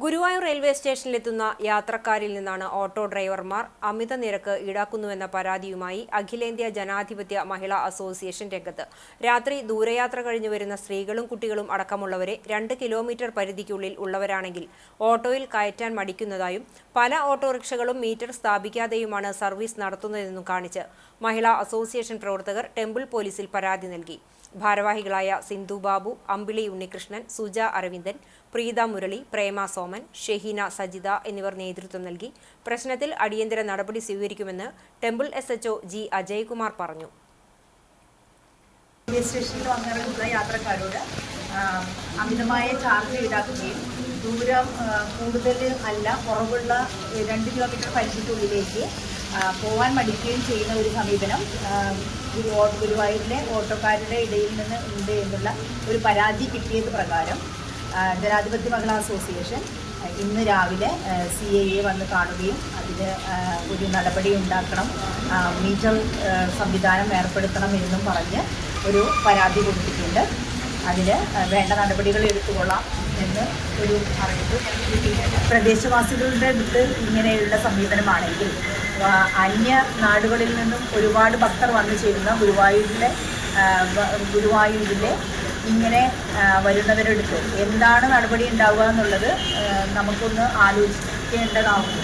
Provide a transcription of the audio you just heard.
Guruvayur railway സ്റ്റേഷനിലെത്തുന്ന യാത്രക്കാരിൽ നിന്നാണ് auto ഡ്രൈവർമാർ അമിത നിരക്ക് ഈടാക്കുന്നുവെന്ന പരാതിയുമായി അഖിലേന്ത്യാ ജനാധിപത്യ മഹിളാ അസോസിയേഷൻ രംഗത്ത്. രാത്രി ദൂരയാത്ര കഴിഞ്ഞു വരുന്ന സ്ത്രീകളും കുട്ടികളും അടക്കമുള്ളവരെ രണ്ട് കിലോമീറ്റർ പരിധിക്കുള്ളിൽ ഉള്ളവരാണെങ്കിൽ ഓട്ടോയിൽ കയറ്റാൻ മടിക്കുന്നതായും പല ഓട്ടോറിക്ഷകളും മീറ്റർ സ്ഥാപിക്കാതെയുമാണ് സർവീസ് നടത്തുന്നതെന്നും കാണിച്ച് മഹിളാ അസോസിയേഷൻ പ്രവർത്തകർ ടെമ്പിൾ പോലീസിൽ പരാതി നൽകി. ഭാരവാഹികളായ സിന്ധു ബാബു അമ്പിളി ഉണ്ണികൃഷ്ണൻ സുജ അരവിന്ദൻ പ്രീത മുരളി പ്രേമ സോമൻ ഷെഹീന സജിത എന്നിവർ നേതൃത്വം നൽകി പ്രശ്നത്തിൽ അടിയന്തര നടപടി സ്വീകരിക്കുമെന്ന് temple S H O G Ajaykumar പറഞ്ഞു. അമിതമായ ചാർജ് ഈടാക്കുകയും ദൂരം കൂടുതൽ അല്ല കുറവുള്ള രണ്ട് കിലോമീറ്റർ പരിധിക്കുള്ളിലേക്ക് പോകാൻ മടിക്കുകയും ചെയ്യുന്ന ഒരു സമീപനം ഗുരുവായൂരിലെ ഓട്ടോക്കാരുടെ ഇടയിൽ നിന്ന് ഉണ്ട് എന്നുള്ള ഒരു പരാതി കിട്ടിയത് പ്രകാരം ജനാധിപത്യ മഹിളാ അസോസിയേഷൻ ഇന്ന് രാവിലെ സി ഐ എ വന്ന് കാണുകയും അതിന് ഒരു നടപടി ഉണ്ടാക്കണം മീറ്റർ സംവിധാനം ഏർപ്പെടുത്തണം എന്നും പറഞ്ഞ് ഒരു പരാതി കൊടുത്തിട്ടുണ്ട്. അതിന് വേണ്ട നടപടികൾ എടുത്തുകൊള്ളാം എന്ന് ഒരു അറിയിപ്പ് പ്രദേശവാസികളുടെ അടുത്ത് ഇങ്ങനെയുള്ള സമീപനമാണെങ്കിൽ അന്യ നാടുകളിൽ നിന്നും ഒരുപാട് ഭക്തർ വന്നു ചേരുന്ന ഗുരുവായൂരിലെ ഗുരുവായൂരിലെ ഇങ്ങനെ വരുന്നവരെടുത്ത്. എന്താണ് നടപടി ഉണ്ടാവുക എന്നുള്ളത് നമുക്കൊന്ന് ആലോചിക്കേണ്ടതാവുന്നു.